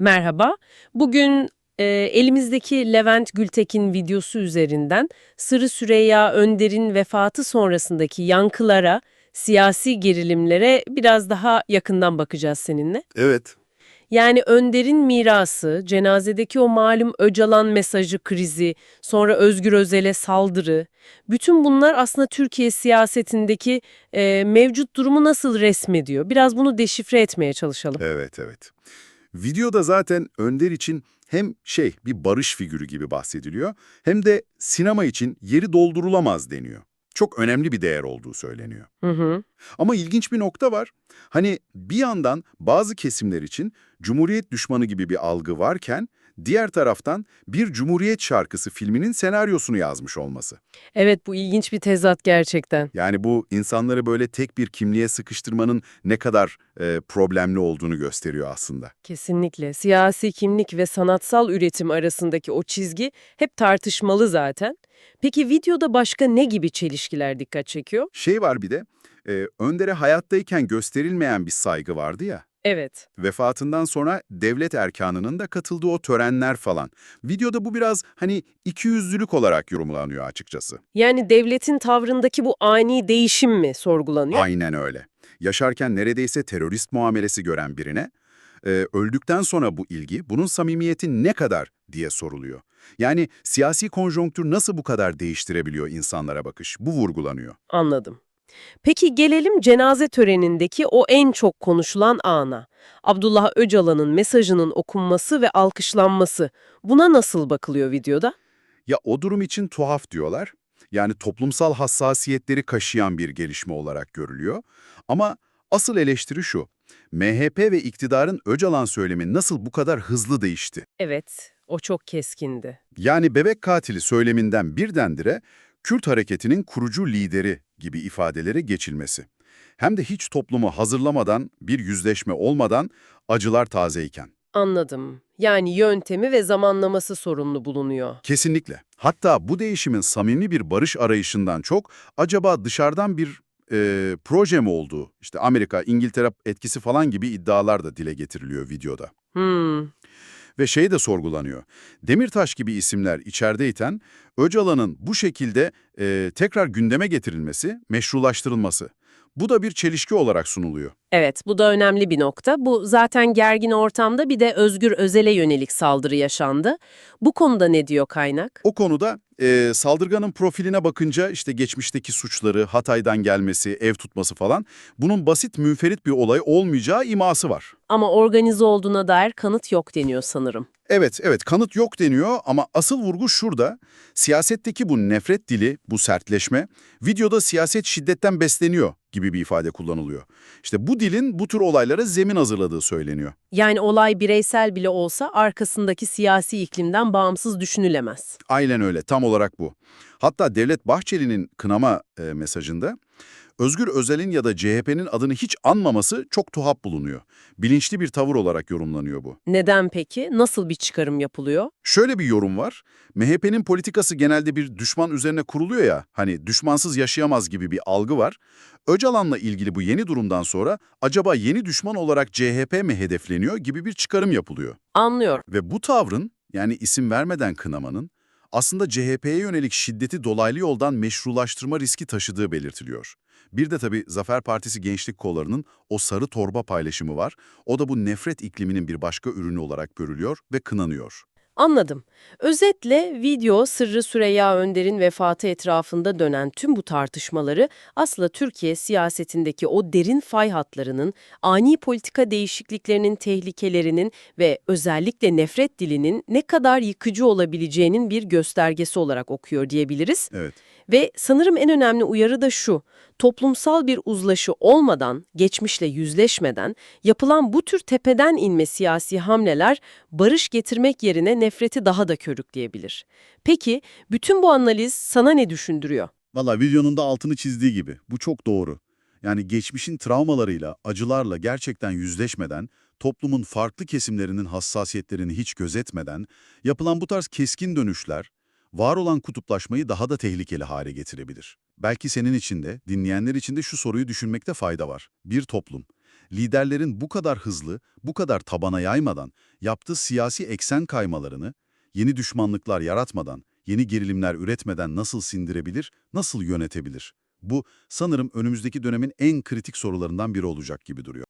Merhaba. Bugün e, elimizdeki Levent Gültekin videosu üzerinden Sırrı Süreyya Önder'in vefatı sonrasındaki yankılara, siyasi gerilimlere biraz daha yakından bakacağız seninle. Evet. Yani Önder'in mirası, cenazedeki o malum Öcalan mesajı krizi, sonra Özgür Özel'e saldırı, bütün bunlar aslında Türkiye siyasetindeki e, mevcut durumu nasıl resmediyor? Biraz bunu deşifre etmeye çalışalım. Evet, evet. Videoda zaten Önder için hem şey bir barış figürü gibi bahsediliyor hem de sinema için yeri doldurulamaz deniyor. Çok önemli bir değer olduğu söyleniyor. Hı hı. Ama ilginç bir nokta var. Hani bir yandan bazı kesimler için Cumhuriyet düşmanı gibi bir algı varken diğer taraftan bir Cumhuriyet şarkısı filminin senaryosunu yazmış olması. Evet bu ilginç bir tezat gerçekten. Yani bu insanları böyle tek bir kimliğe sıkıştırmanın ne kadar e, problemli olduğunu gösteriyor aslında. Kesinlikle. Siyasi kimlik ve sanatsal üretim arasındaki o çizgi hep tartışmalı zaten. Peki videoda başka ne gibi çelişkiler dikkat çekiyor? Şey var bir de, e, Önder'e hayattayken gösterilmeyen bir saygı vardı ya. Evet. Vefatından sonra devlet erkanının da katıldığı o törenler falan. Videoda bu biraz hani ikiyüzlülük olarak yorumlanıyor açıkçası. Yani devletin tavrındaki bu ani değişim mi sorgulanıyor? Aynen öyle. Yaşarken neredeyse terörist muamelesi gören birine, e, öldükten sonra bu ilgi, bunun samimiyeti ne kadar diye soruluyor. Yani siyasi konjonktür nasıl bu kadar değiştirebiliyor insanlara bakış? Bu vurgulanıyor. Anladım. Peki gelelim cenaze törenindeki o en çok konuşulan ana. Abdullah Öcalan'ın mesajının okunması ve alkışlanması. Buna nasıl bakılıyor videoda? Ya o durum için tuhaf diyorlar. Yani toplumsal hassasiyetleri kaşıyan bir gelişme olarak görülüyor. Ama asıl eleştiri şu. MHP ve iktidarın Öcalan söylemi nasıl bu kadar hızlı değişti? Evet, o çok keskindi. Yani bebek katili söyleminden birdenbire Kürt hareketinin kurucu lideri gibi ifadelere geçilmesi. Hem de hiç toplumu hazırlamadan, bir yüzleşme olmadan acılar tazeyken. Anladım. Yani yöntemi ve zamanlaması sorumlu bulunuyor. Kesinlikle. Hatta bu değişimin samimi bir barış arayışından çok acaba dışarıdan bir e, proje mi olduğu, işte Amerika, İngiltere etkisi falan gibi iddialar da dile getiriliyor videoda. Hmm, Ve şey de sorgulanıyor. Demirtaş gibi isimler içerideyken Öcalan'ın bu şekilde e, tekrar gündeme getirilmesi, meşrulaştırılması. Bu da bir çelişki olarak sunuluyor. Evet, bu da önemli bir nokta. Bu zaten gergin ortamda bir de Özgür Özel'e yönelik saldırı yaşandı. Bu konuda ne diyor kaynak? O konuda e, saldırganın profiline bakınca işte geçmişteki suçları, Hatay'dan gelmesi, ev tutması falan bunun basit münferit bir olay olmayacağı iması var. Ama organize olduğuna dair kanıt yok deniyor sanırım. Evet, evet kanıt yok deniyor ama asıl vurgu şurada. Siyasetteki bu nefret dili, bu sertleşme, videoda siyaset şiddetten besleniyor gibi bir ifade kullanılıyor. İşte bu dilin bu tür olaylara zemin hazırladığı söyleniyor. Yani olay bireysel bile olsa arkasındaki siyasi iklimden bağımsız düşünülemez. Aynen öyle, tam olarak bu. Hatta Devlet Bahçeli'nin kınama e, mesajında Özgür Özel'in ya da CHP'nin adını hiç anmaması çok tuhaf bulunuyor. Bilinçli bir tavır olarak yorumlanıyor bu. Neden peki? Nasıl bir çıkarım yapılıyor? Şöyle bir yorum var. MHP'nin politikası genelde bir düşman üzerine kuruluyor ya, hani düşmansız yaşayamaz gibi bir algı var. Öcalan'la ilgili bu yeni durumdan sonra acaba yeni düşman olarak CHP mi hedefleniyor gibi bir çıkarım yapılıyor. Anlıyorum. Ve bu tavrın, yani isim vermeden kınamanın, aslında CHP'ye yönelik şiddeti dolaylı yoldan meşrulaştırma riski taşıdığı belirtiliyor. Bir de tabii Zafer Partisi gençlik kollarının o sarı torba paylaşımı var. O da bu nefret ikliminin bir başka ürünü olarak görülüyor ve kınanıyor. Anladım. Özetle video Sırrı Süreyya Önder'in vefatı etrafında dönen tüm bu tartışmaları aslında Türkiye siyasetindeki o derin fay hatlarının, ani politika değişikliklerinin tehlikelerinin ve özellikle nefret dilinin ne kadar yıkıcı olabileceğinin bir göstergesi olarak okuyor diyebiliriz. Evet. Ve sanırım en önemli uyarı da şu, toplumsal bir uzlaşı olmadan, geçmişle yüzleşmeden yapılan bu tür tepeden inme siyasi hamleler barış getirmek yerine nefreti daha da körükleyebilir. Peki, bütün bu analiz sana ne düşündürüyor? Valla videonun da altını çizdiği gibi. Bu çok doğru. Yani geçmişin travmalarıyla, acılarla gerçekten yüzleşmeden, toplumun farklı kesimlerinin hassasiyetlerini hiç gözetmeden, yapılan bu tarz keskin dönüşler, var olan kutuplaşmayı daha da tehlikeli hale getirebilir. Belki senin için de, dinleyenler için de şu soruyu düşünmekte fayda var. Bir toplum, liderlerin bu kadar hızlı, bu kadar tabana yaymadan, yaptığı siyasi eksen kaymalarını, yeni düşmanlıklar yaratmadan, yeni gerilimler üretmeden nasıl sindirebilir, nasıl yönetebilir? Bu sanırım önümüzdeki dönemin en kritik sorularından biri olacak gibi duruyor.